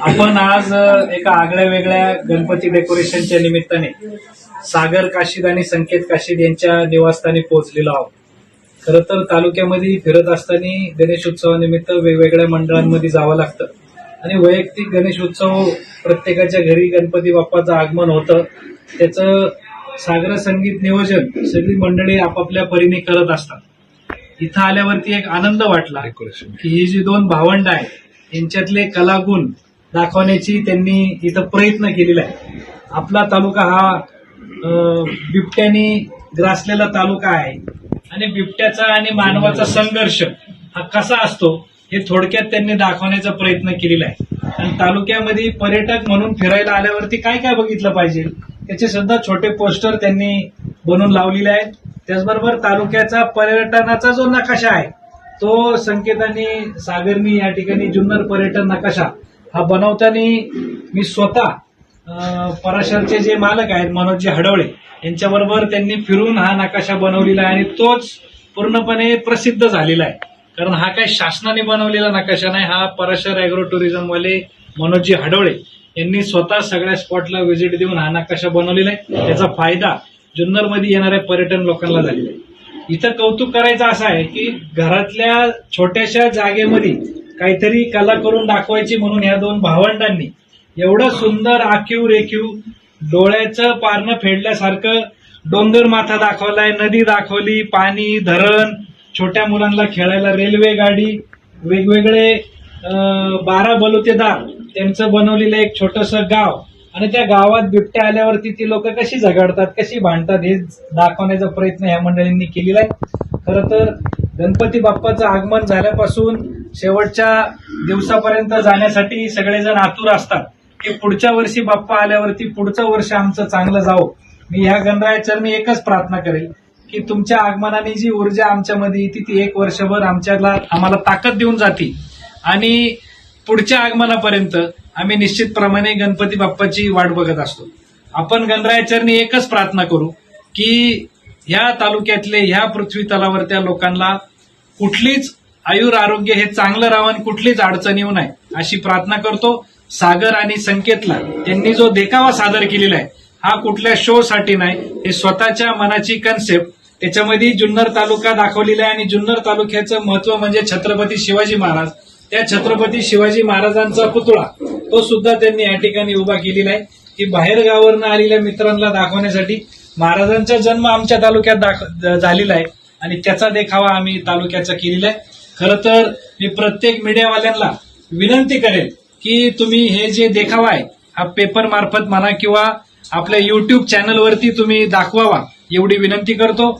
आपण आज एका आगळ्या वेगळ्या गणपती डेकोरेशनच्या निमित्ताने सागर काशीद आणि संकेत काशीद यांच्या निवासस्थानी पोहोचलेलो आहोत. खरं तर तालुक्यामध्ये फिरत असताना गणेश उत्सवानिमित्त वेगवेगळ्या मंडळांमध्ये जावं लागतं. आणि वैयक्तिक गणेश उत्सव प्रत्येकाच्या घरी गणपती बाप्पाचं आगमन होतं. त्याचं सागर संगीत नियोजन सगळी मंडळी आपापल्या परीने करत असतात. इथं आल्यावरती एक आनंद वाटला डेकोरेशन की ही जी दोन भावंड आहेत यांच्यातले कलागुण दाखवण्याची त्यांनी इथं प्रयत्न केलेला आहे. आपला तालुका हा बिबट्याने बिबट्यानी ग्रासलेला तालुका आहे. आणि बिबट्याचा आणि मानवाचा संघर्ष हा कसा असतो हे थोडक्यात त्यांनी दाखवण्याचा प्रयत्न केलेला आहे. आणि तालुक्यामध्ये पर्यटक म्हणून फिरायला आल्यावरती काय काय बघितलं पाहिजे त्याचे सुद्धा छोटे पोस्टर त्यांनी बनवून लावलेले आहेत. त्याचबरोबर तालुक्याचा पर्यटनाचा जो नकाशा आहे तो संकेतांनी सागरनी या ठिकाणी जुन्नर पर्यटन नकाशा हा बनवताना मी स्वतः पराशरचे जे मालक आहेत मनोजजी हडवळे यांच्याबरोबर त्यांनी फिरून हा नकाशा बनवलेला आहे आणि तोच पूर्णपणे प्रसिद्ध झालेला आहे. कारण हा काही शासनाने बनवलेला नकाशा नाही हा पराशर अॅग्रो टुरिझमवाले मनोजी मनोजजी हडवळे यांनी स्वतः सगळ्या स्पॉटला व्हिजिट देऊन हा नकाशा बनवलेला आहे. त्याचा फायदा जुन्नरमध्ये येणाऱ्या पर्यटन लोकांना झालेला आहे. इथं कौतुक करायचं असं आहे की घरातल्या छोट्याशा जागेमध्ये काहीतरी कला करून दाखवायची म्हणून ह्या दोन भावंडांनी एवढं सुंदर आखीव रेखीव डोळ्याचं पारणं फेडल्यासारखं डोंगर माथा दाखवलाय नदी दाखवली पाणी धरण छोट्या मुलांना खेळायला रेल्वे गाडी वेगवेगळे बारा बलुतेदार त्यांचं बनवलेलं एक छोटस गाव आणि त्या गावात बिबट्या आल्यावरती ती लोक कशी झगडतात कशी भांडतात हे दाखवण्याचा प्रयत्न ह्या मंडळींनी केलेला आहे. खरं तर गणपती बाप्पाचं आगमन झाल्यापासून शेवटच्या दिवसापर्यंत जाण्यासाठी सगळेजण आतुर असतात की पुढच्या वर्षी बाप्पा आल्यावरती पुढचं वर्ष आमचं चांगलं जावं. मी ह्या गणरायाच्या मी एकच प्रार्थना करेल की तुमच्या आगमनाने जी ऊर्जा आमच्यामध्ये येते ती एक वर्षभर आमच्याला आम्हाला ताकद देऊन जाते. आणि पुढच्या आगमनापर्यंत आम्ही निश्चितप्रमाणे गणपती बाप्पाची वाट बघत असतो. आपण गणरायाचरणी एकच प्रार्थना करू की ह्या तालुक्यातले ह्या पृथ्वी तलावरच्या लोकांना कुठलीच आयुर आरोग्य हे चांगलं राहावं आणि कुठलीच अडचण येऊ नये अशी प्रार्थना करतो. सागर आणि संकेतला त्यांनी जो देखावा सादर केलेला आहे हा कुठल्या शो साठी नाही हे स्वतःच्या मनाची कन्सेप्ट त्याच्यामध्ये जुन्नर तालुका दाखवलेला आहे आणि जुन्नर तालुक्याचं महत्त्व म्हणजे छत्रपती शिवाजी महाराज. त्या छत्रपती शिवाजी महाराजांचा पुतळा तो सुद्धा त्यांनी या ठिकाणी उभा केलेला आहे. की बाहेर गावावरनं आलेल्या मित्रांना दाखवण्यासाठी महाराजांचा जन्म आमच्या तालुक्यात दाख- झालेला आहे. आणि त्याचा देखावा आम्ही तालुक्याचा केलेला आहे. खर तर मी प्रत्येक मीडियावाल्यांना विनंती करेल की तुम्ही हे जे देखावा आहे हा पेपर मार्फत म्हणा किंवा आपल्या युट्यूब चॅनलवरती तुम्ही दाखवावा एवढी विनंती करतो.